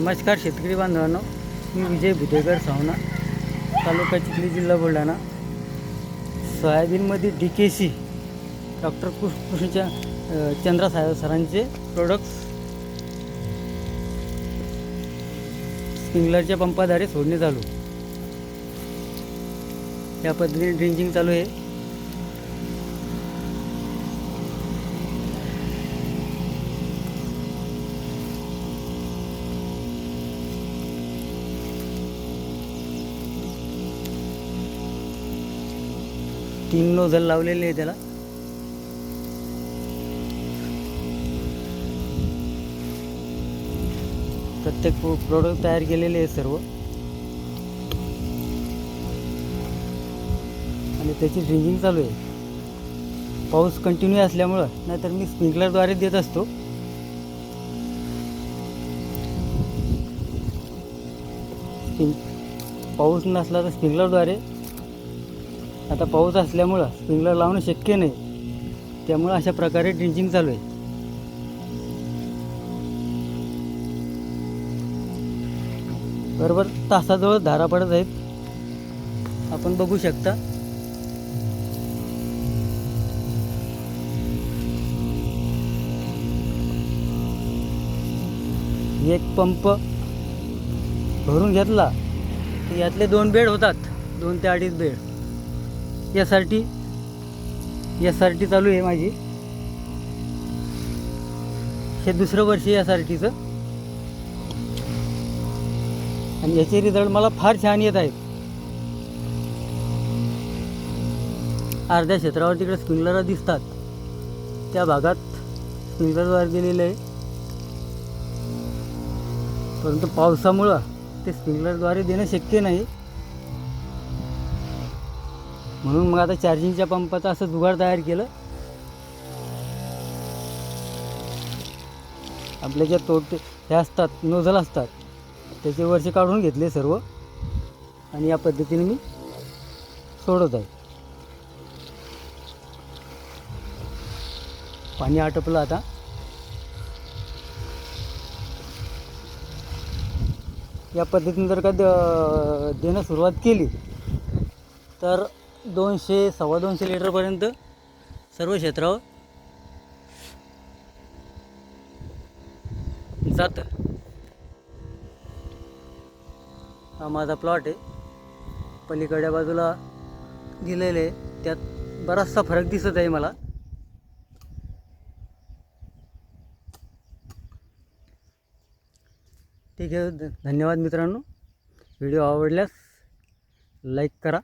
नमस्कार शेतकरी बांधवांनो मी विजय बुधेकर सावना तालुका चिखली जिल्हा बुलढाणा. सोयाबीनमध्ये डी के सी डॉक्टर कृष्णच्या चंद्रा साहेब सरांचे प्रोडक्ट्स स्प्रिंगलरच्या पंपाद्वारे सोडणे चालू. या पद्धतीने ड्रिंकिंग चालू आहे. तीन नोझल लावलेले आहे त्याला. प्रत्येक प्रोडक्ट तयार केलेले आहे सर्व. आणि त्याची ड्रिंकिंग चालू आहे. पाऊस कंटिन्यू असल्यामुळं नाहीतर मी स्प्रिंकलरद्वारे देत असतो. पाऊस नसला तर स्प्रिंकलरद्वारे आता पाऊस असल्यामुळं स्प्रिंकलर लावणं शक्य नाही. त्यामुळं अशा प्रकारे ड्रिंचिंग चालू आहे. बरोबर तासाजवळ धारा पडत आहेत. आपण बघू शकता. एक पंप भरून घेतला यातले दोन बेड होतात. दोन ते अडीच bed. S R T S R T चालू आहे माझी. हे दुसरं वर्ष एस आर टीचं आणि याचे रिझल्ट मला फार छान येत आहेत. अर्ध्या क्षेत्रावर तिकडे स्प्रिंकलर दिसतात. त्या भागात स्प्रिंकलरद्वारे दिलेलं आहे. परंतु पावसामुळं ते स्प्रिंकलरद्वारे देणं शक्य नाही. म्हणून मग आता चार्जिंगच्या पंपाचं असं जुगाड तयार केलं. आपल्या ज्या तोटे हे असतात नोझल असतात त्याचे वरचे काढून घेतले सर्व. आणि या पद्धतीने मी सोडत आहे. पाणी आटपलं आता. या पद्धतीने जर का द- देणं सुरुवात केली तर दोनशे सव्वा दोनशे लिटरपर्यंत सर्व क्षेत्रावर जातं. हा माझा प्लॉट आहे. पलीकडच्या बाजूला दिलेले आहे. त्यात बराचसा फरक दिसत आहे मला. ठीक आहे. धन्यवाद मित्रांनो. व्हिडिओ आवडल्यास लाईक करा.